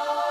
오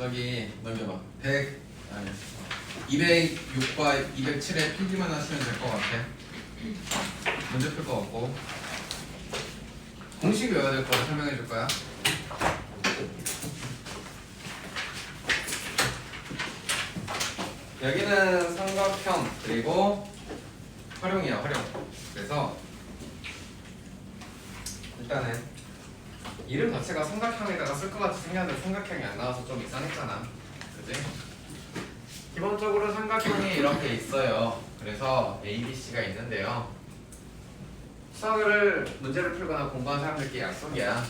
저기 넘겨봐. 100 아니 206과 207에 필기만 하시면 될 것 같아. 문제 풀 거 없고. 공식 외워야 될 거를 설명해 줄 거야. 여기는 삼각형 그리고 활용이야 활용. 그래서 일단은 이름 자체가 삼각형에다가 쓸 것 같이 생겼는데 삼각형이 안 나와서 좀 이상했잖아. 그지? 기본적으로 삼각형이 이렇게 있어요. 그래서 A, B, C가 있는데요. 수학을 문제를 풀거나 공부한 사람들끼리 약속이야.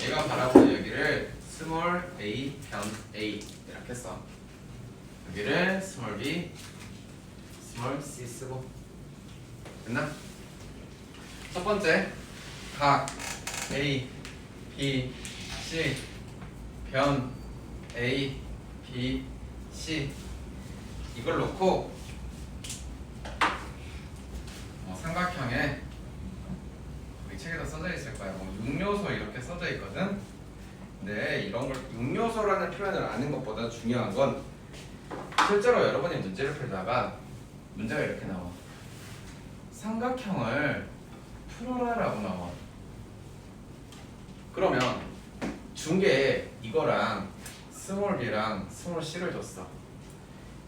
얘가 바라보는 여기를 스몰 a 변 a 이렇게 써. 여기를 스몰 b, 스몰 c 쓰고 됐나? 첫 번째 각 a B, C, 변, A, B, C 이걸 놓고 어, 삼각형에 우리 책에도 써져 있을 거야. 뭐 6요소 이렇게 써져 있거든. 근데 이런 걸 6요소라는 표현을 아는 것보다 중요한 건 실제로 여러분이 문제를 풀다가 문제가 이렇게 나와. 삼각형을 풀어라라고 나와. 그러면 중계에 이거랑 스몰 b랑 스몰 c를 줬어.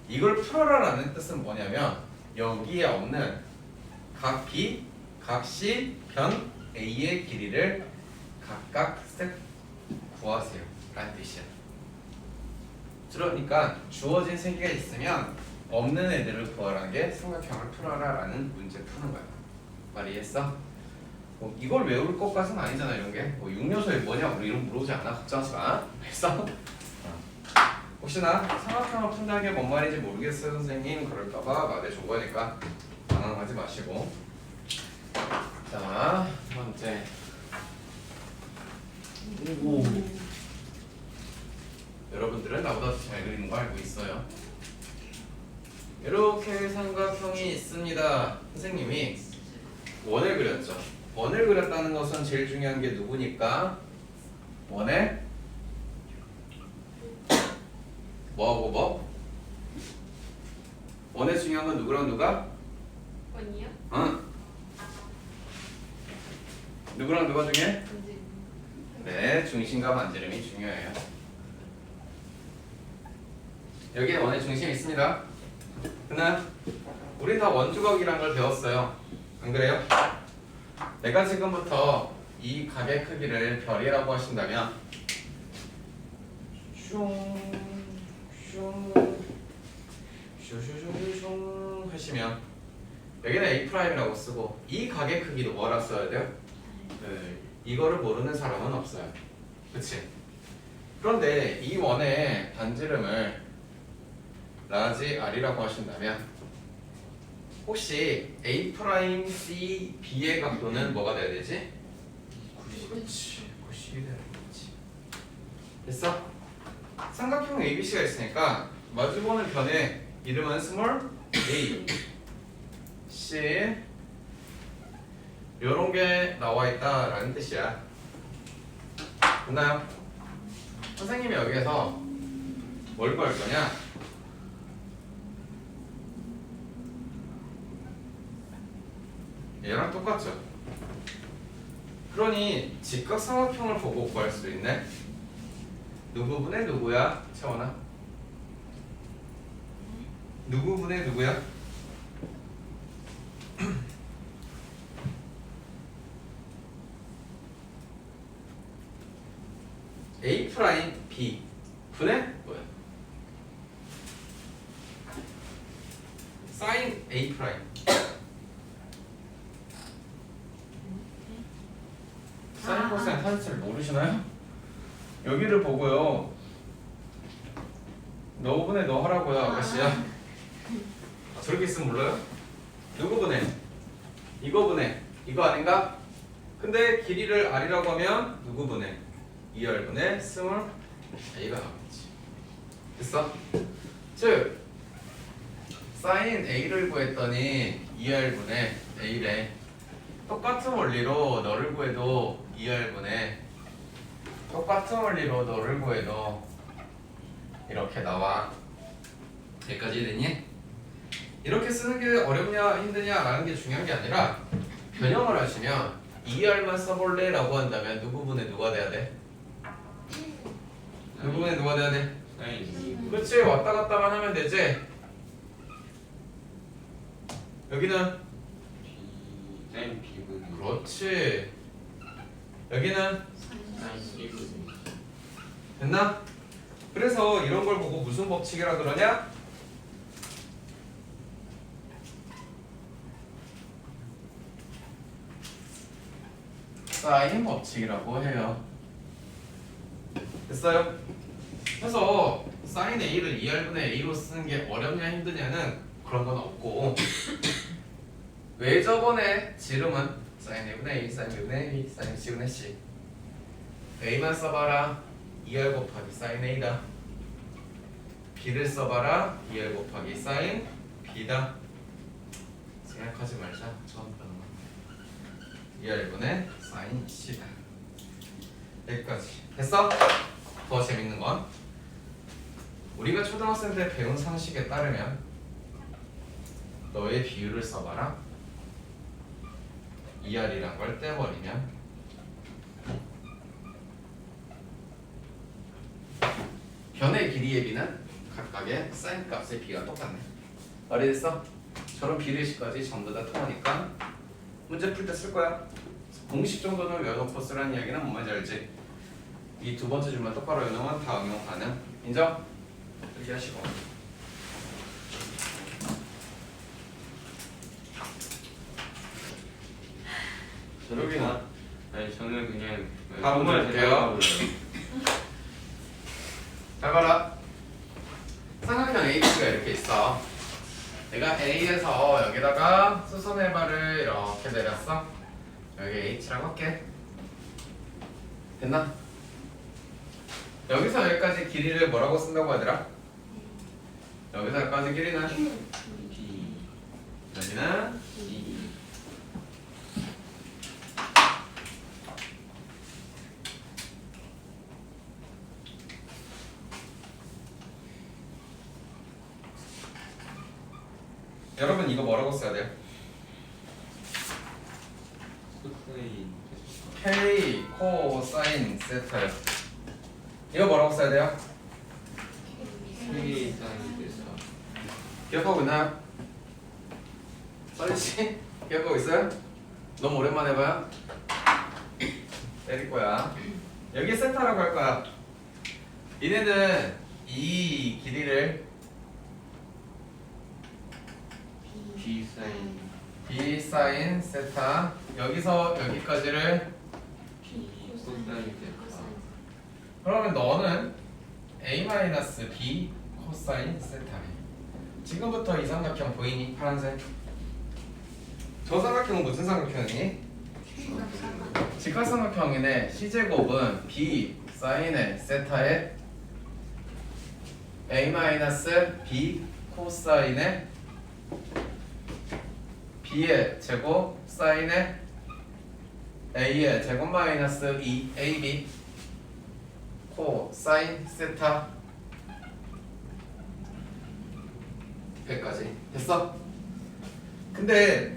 이걸 풀어라라는 뜻은 뭐냐면 여기에 없는 각 b, 각 c, 변 a의 길이를 각각 스텝 구하세요. 라는 뜻이야. 그러니까 주어진 세 개가 있으면 없는 애들을 구하라는 게 삼각형을 풀어라라는 문제 푸는 거야. 말 이해했어? 뭐 이걸 외울 것까지는 아니잖아 이런 게. 뭐 6요소에 뭐냐 우리 이런 거 물어보지 않아. 걱정하지 마. 그래서 어. 혹시나 삼각형을 푼다는 게뭔 말인지 모르겠어요 선생님 그럴까봐 말해준 거니까 당황하지 마시고 자첫 번째 오. 여러분들은 나보다 더 잘 그리는 거 알고 있어요 이렇게 삼각형이 있습니다 선생님이 원을 그렸죠 원을 그렸다는 것은 제일 중요한 게 누구니까 원의 뭐하고 뭐? 원의 중요한 건 누구랑 누가? 원이요? 응. 누구랑 누가 중요해? 네, 중심과 반지름이 중요해요. 여기에 원의 중심이 있습니다. 그러나 우리 다 원주각이란 걸 배웠어요. 안 그래요? 내가 지금부터 이 각의 크기를 별이라고 하신다면 슝슝슝슝슝 하시면 여기는 A 프라임이라고 쓰고 이 각의 크기도 뭐라 써야 돼요? 네, 이거를 모르는 사람은 없어요. 그치? 그런데 이 원의 반지름을 라지 R이라고 하신다면 혹시 A 프라임 C B의 각도는 뭐가 돼야 되지? 90 그렇지 90이 돼야 되겠지 됐어? 삼각형 ABC가 있으니까 마주보는 변의 이름은 스몰 a c 요런 게 나와 있다라는 뜻이야 됐나요? 선생님이 여기에서 뭘 구할 거냐? 얘랑 똑같죠? 그러니 직각삼각형을 보고 구할 수 있네 누구 분의 누구야? 채원아 누구 분의 누구야? A 프라임 B 분의 뭐야? 사인 A 프라임 사인 코사인 탄스를 모르시나요? 여기를 보고요 너 분의 너 하라고요 아가씨야 아, 저렇게 있으면 몰라요? 누구 분의? 이거 분의 이거 아닌가? 근데 길이를 R이라고 하면 누구 분의? 2R 분의 스몰 A가 나오겠지 됐어? 즉 사인 A를 구했더니 2R 분의 A래 똑같은 원리로 너를 구해도 2R 분의 똑같은 원리로 너를 구해도 이렇게 나와 여기까지 되니? 이렇게 쓰는 게 어렵냐 힘드냐라는 게 중요한 게 아니라 변형을 하시면 2R만 써볼래? 라고 한다면 누구 분의 누가 돼야 돼? 누구 분의 누가 돼야 돼? 그렇지 왔다 갔다만 하면 되지 여기는 B 사인 B분 그렇지 여기는 사인 C분 됐나? 그래서 이런 걸 보고 무슨 법칙이라 그러냐? 사인 법칙이라고 해요. 됐어요? 그래서 사인 A를 2R분의 A로 쓰는 게 어렵냐 힘드냐는 그런 건 없고 왜 저번에 지름은 사인 A분의 A, 사인 B분의 A, 사인 C분의 C A만 써봐라 2R 곱하기 사인 A다. B를 써봐라 2R 곱하기 사인 B다. 생각하지 말자 처음 보는 거 2R분의 사인 C다. 여기까지. 됐어? 더 재밌는 건? 우리가 초등학생 때 배운 상식에 따르면 너의 비율을 써봐라 2R이란 걸 떼버리면 변의 길이의 비는 각각의 사인 값의 비가 똑같네. 말이 됐어? 저런 비례식까지 전부 다 통하니까 문제 풀 때 쓸 거야. 공식 정도는 외워놓고 쓰라는 이야기는 뭔 말인지 알지? 이 두 번째 줄만 똑바로 외우면 다 응용 가능. 인정? 이렇게 하시고. 여기는 아니 저는 그냥 다음 정말 볼게요. 대단하고요. 잘 봐라. 삼각형 ABC가 이렇게 있어. 내가 A에서 여기다가 수선의 발을 이렇게 내렸어. 여기 H라고 할게. 됐나? 여기서 여기까지 길이를 뭐라고 쓴다고 하더라? 여기서 여기까지 길이는 B 여기는 E 여러분 이거 뭐라고 써야 돼요? 코사인 K 코사인 세타 이거 뭐라고 써야 돼요? K 사인 됐어 기억하고 있나요? 썰리씨 기억하고 있어요? 너무 오랜만에 봐요? 때릴 거야 여기 세타라고 할 거야 얘네는 이 길이를 B 사인. B 사인 세타. 여기서 여기까지를 코사인. 됐어 그러면 너는 A 마이너스 B 코사인 세타네. 지금부터 이 삼각형 보이니? 파란색? 저 삼각형은 무슨 삼각형이니? 직각삼각형인데 c제곱은 b 사인의 세타의 a 마이너스 b 코사인의 b의 제곱 사인의 a의 제곱 마이너스 2 ab 코 사인 세타 100까지 됐어? 근데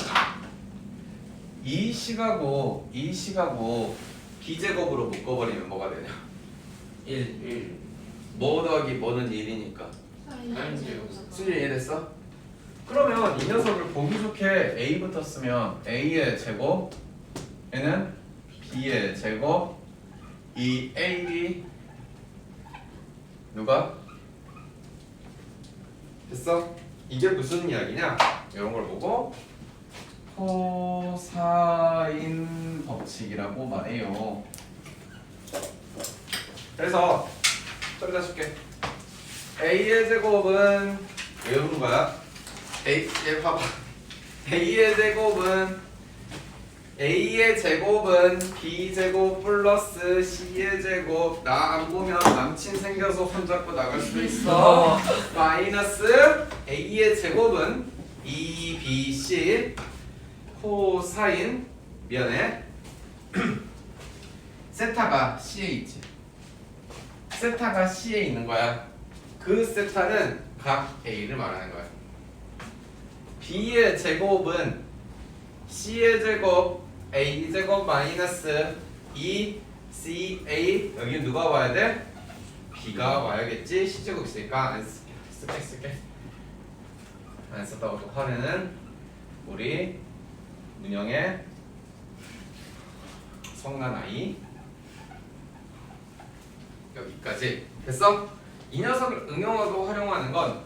이 식하고 이 식하고 b제곱으로 묶어버리면 뭐가 되냐 1 1 뭐 더하기 뭐는 1이니까 사인 제곱. 수지 이해됐어? 그러면 이 녀석을 보기 좋게 a부터 쓰면 a의 제곱 얘는 b의 제곱 이 ab 누가? 됐어? 이게 무슨 이야기냐? 이런 걸 보고 코사인 법칙이라고 말해요. 그래서 좀 더 쉽게 a의 제곱은 외우는 거야. A 얘 봐봐. a의 제곱은 a의 제곱은 b 제곱 플러스 c의 제곱 나 안 보면 남친 생겨서 손잡고 나갈 수도 있어. 마이너스 a의 제곱은 2bc 코사인 미안해. 세타가 c에 있지. 세타가 C에 있는 거야. 그 세타는 각 A를 말하는 거야. B의 제곱은 C의 제곱 A 제곱 마이너스 2CA 여기 누가 와야 돼? B가 와야겠지. C 제곱 있으니까 안 쓸게 쓸게 쓸게 안 썼다고 또 화내는 우리 문영의 성난 아이 여기까지 됐어? 이 녀석을 응용하고 활용하는 건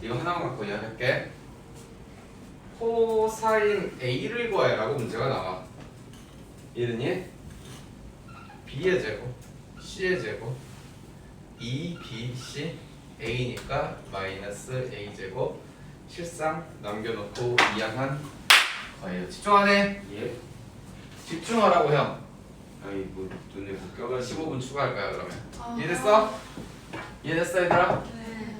이거 하나만 갖고 이야기할게 코사인 A를 구해라고 문제가 나와 이랬니? B의 제곱 C의 제곱 2BC A니까 마이너스 A 제곱 실상 남겨놓고 이항한 거예요 집중하네 예? 집중하라고 형 아이 뭐 눈에 못 껴가지고 15분 추가할 거야 그러면 이해됐어? 이해됐어 얘들아? 네.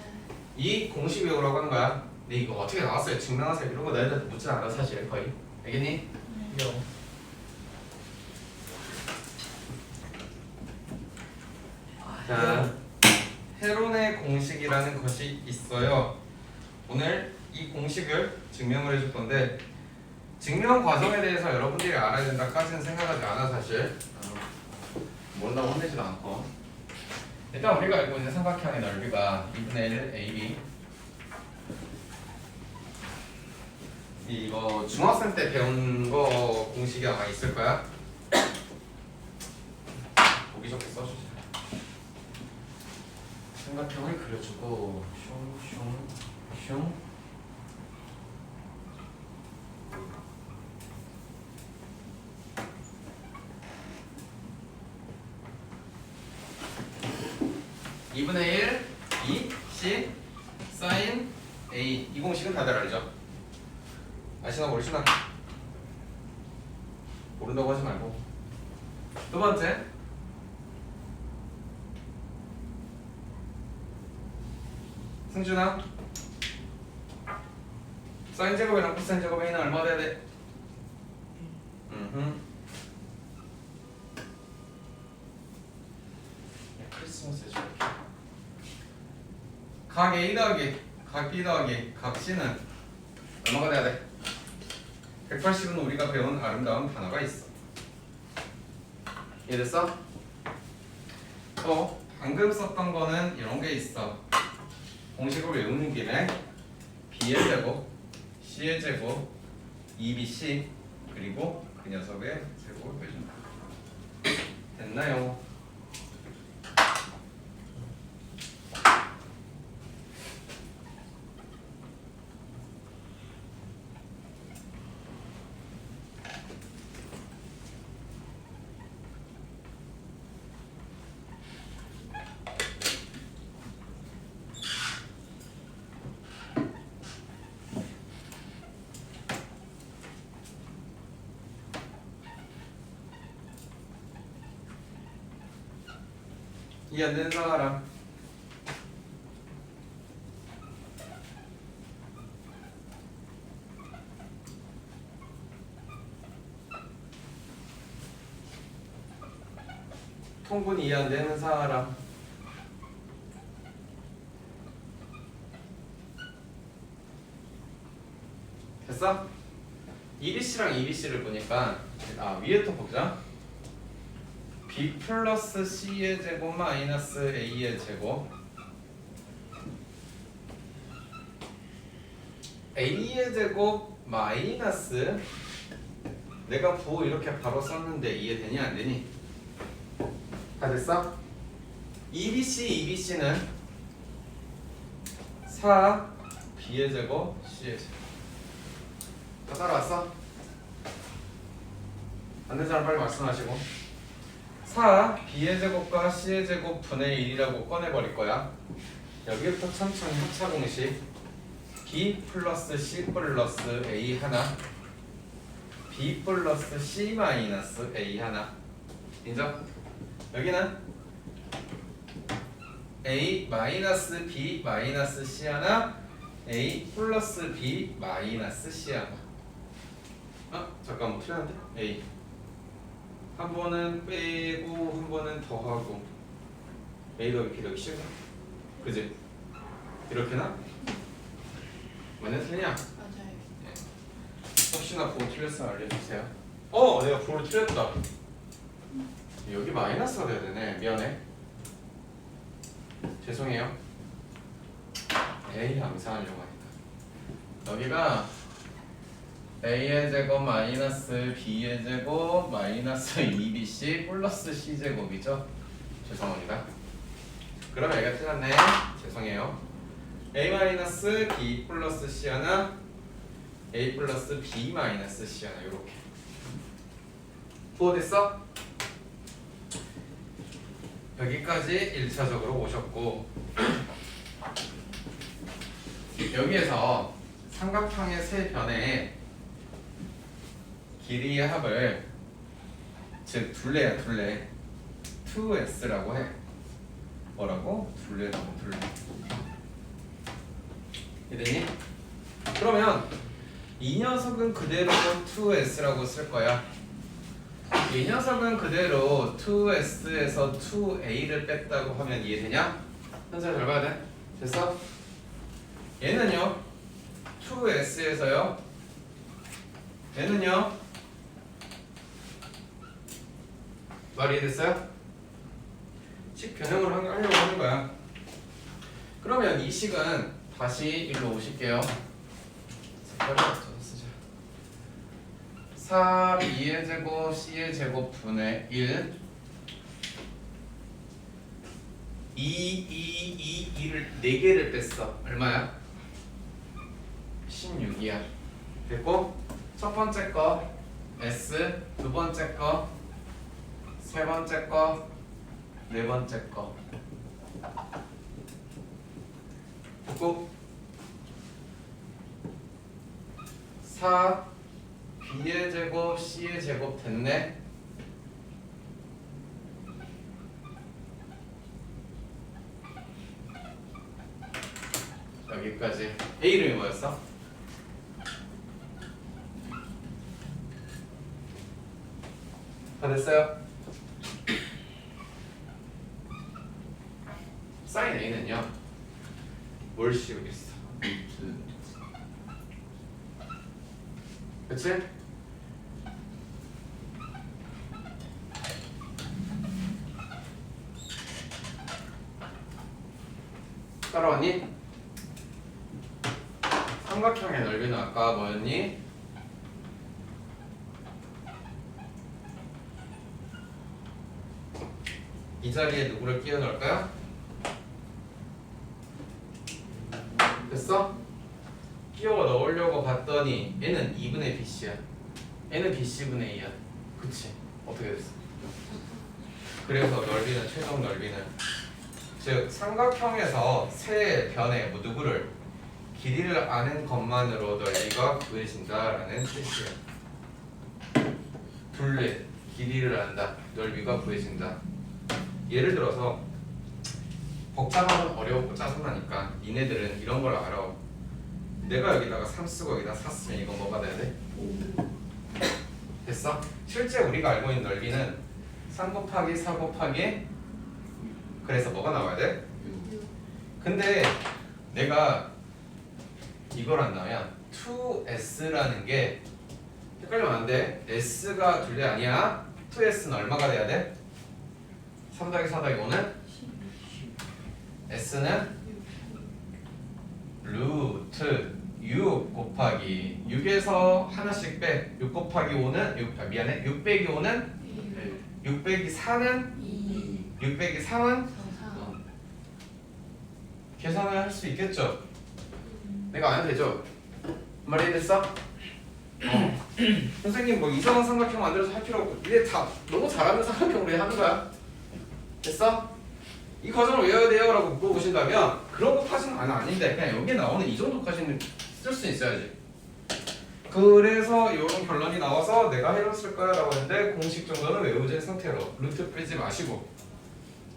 이 공식 외우라고 하는 거야. 근데 이거 어떻게 나왔어요? 증명하세요. 이런 거 너희한테 묻진 않아 사실 거의. 알겠니? 자, 헤론의 공식이라는 것이 있어요. 오늘 이 공식을 증명을 해줄 건데 증명 과정에 대해서 여러분들이 알아야 된다까지는 생각하지 않아 사실. 어, 모른다고 혼내지도 않고. 일단 우리가 알고 있는 삼각형의 넓이가 2분의 1 AB 이거 중학생 때 배운 거 공식이 아마 있을 거야. 보기 좋게 써주자 삼각형을 그려주고 슝슝슝. 이분의 1, 2, C, 사인 A 이 공식은 다들 알죠? 아시나 모르시나? 모른다고 하지 말고 두 번째 승준아 사인 제곱이랑 코사인 제곱의 A는 얼마 돼야 돼? 음흠 야, 크리스마스에 저렇게 각 A 더하기 각 B 더하기 각 C는 얼마가 돼야 돼? 180은 우리가 배운 아름다운 단어가 있어 이해됐어? 또 방금 썼던 거는 이런 게 있어 공식을 외우는 김에 B의 제곱, C의 제곱, 2BC 그리고 그 녀석의 제곱을 빼준다 됐나요? 이해 안 되는 사람 통분 이해 안 되는 사람. 됐어? 1BC랑 2BC를 보니까 아 위에부터 보자 B 플러스 C의 제곱 마이너스 A의 제곱 A의 제곱 마이너스 내가 부호 이렇게 바로 썼는데 이해되니 안 되니? 다 됐어? 2BC, 2BC는 4 B의 제곱 C의 제곱 다 따라왔어? 안된 사람 빨리 말씀하시고 4 B의 제곱과 C의 제곱 분의 1이라고 꺼내버릴 거야. 여기부터 천천히 합차 공식. B 플러스 C 플러스 A 하나. B 플러스 C 마이너스 A 하나. 인정? 여기는 A 마이너스 B 마이너스 C 하나. A 플러스 B 마이너스 C 하나. 아 잠깐만 틀렸는데? A 한 번은 빼고 한 번은 더하고 A 더하기 B 더하기 C가 그지? 이렇게나? 맞냐 틀리냐? 맞아요. 혹시나 보고 틀렸으면 알려주세요 어 내가 보고 틀렸다 여기 마이너스가 돼야 되네 미안해 죄송해요 에이 암산하려고 하니까 여기가 a의 제곱 마이너스 b의 제곱 마이너스 2bc 플러스 c 제곱이죠? 죄송합니다. 그럼 얘가 틀렸네. 죄송해요. A 마이너스 b 플러스 c 하나 a 플러스 b 마이너스 c 하나 이렇게. 부호됐어? 여기까지 1차적으로 오셨고 여기에서 삼각형의 세 변의 길이의 합을 즉 둘레야 둘레 2s라고 해 뭐라고? 둘레라고 둘레 이되니? 그러면 이 녀석은 그대로 2s라고 쓸 거야 이 녀석은 그대로 2s에서 2a를 뺐다고 하면 이해되냐? 현재 잘 봐야 돼 됐어? 얘는요 2s에서요 얘는요 말이 됐어요? 식 변형을 하- 하려고 하는 거야. 그러면 이 식은 다시 일로 오실게요. 색깔을 어쩌고 쓰자. 4 B의 제곱 C의 제곱 분의 1 2, 2, 2, 2를 4개를 뺐어. 얼마야? 16이야. 됐고 첫 번째 거 S 두 번째 거 세 번째 거 네 번째 거 됐고 4 B의 제곱 C의 제곱 됐네 여기까지 A 이름이 뭐였어? 다 됐어요? 사인 A는요 뭘 씌우겠어? 그치? 따라왔니? 삼각형의 넓이는 아까 뭐였니? 이 자리에 누구를 끼워 넣을까요? 됐어? 끼워 넣으려고 봤더니 얘는 2분의 bc야 얘는 bc분의 2야 그치? 어떻게 됐어? 그래서 넓이는 최종 넓이는 즉 삼각형에서 세 변의 뭐 누구를 길이를 아는 것만으로 넓이가 구해진다라는 뜻이야 둘레 길이를 안다 넓이가 구해진다 예를 들어서 복잡하면 어려웠고 짜증나니까 니네들은 이런 걸 알아 내가 여기다가 3 쓰고 여기다 4 쓰면 이거 뭐가 돼야 돼? 됐어? 실제 우리가 알고 있는 넓이는 3 곱하기 4 곱하기 그래서 뭐가 나와야 돼? 근데 내가 이걸 한다면 2s라는 게 헷갈리면 안 돼. s가 둘레 아니야. 2s는 얼마가 돼야 돼? 3 더하기 4 더하기 5는? S는 루트 6 곱하기 6에서 하나씩 빼. 6 곱하기 5는 6, 아, 미안해. 6 빼기 5는 6 빼기 4는 6 빼기 3은 계산을 할 수 있겠죠? 내가 안 해도 되죠? 말이 됐어? 어. 선생님 뭐 이상한 삼각형 만들어서 할 필요 없고 이게 다 너무 잘하는 삼각형으로 하는 거야 됐어? 이 과정을 외워야 돼요? 라고 물어보신다면 그런 것까지는 안 아닌데 그냥 여기 나오는 이 정도까지는 쓸 수 있어야지. 그래서 이런 결론이 나와서 내가 쓸 거야 라고 했는데 공식 정도는 외우진 상태로 루트 빼지 마시고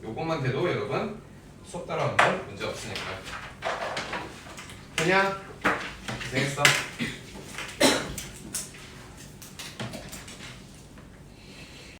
요것만 돼도 여러분 수업 따라하는 건 문제 없으니까요 그냥 고생했어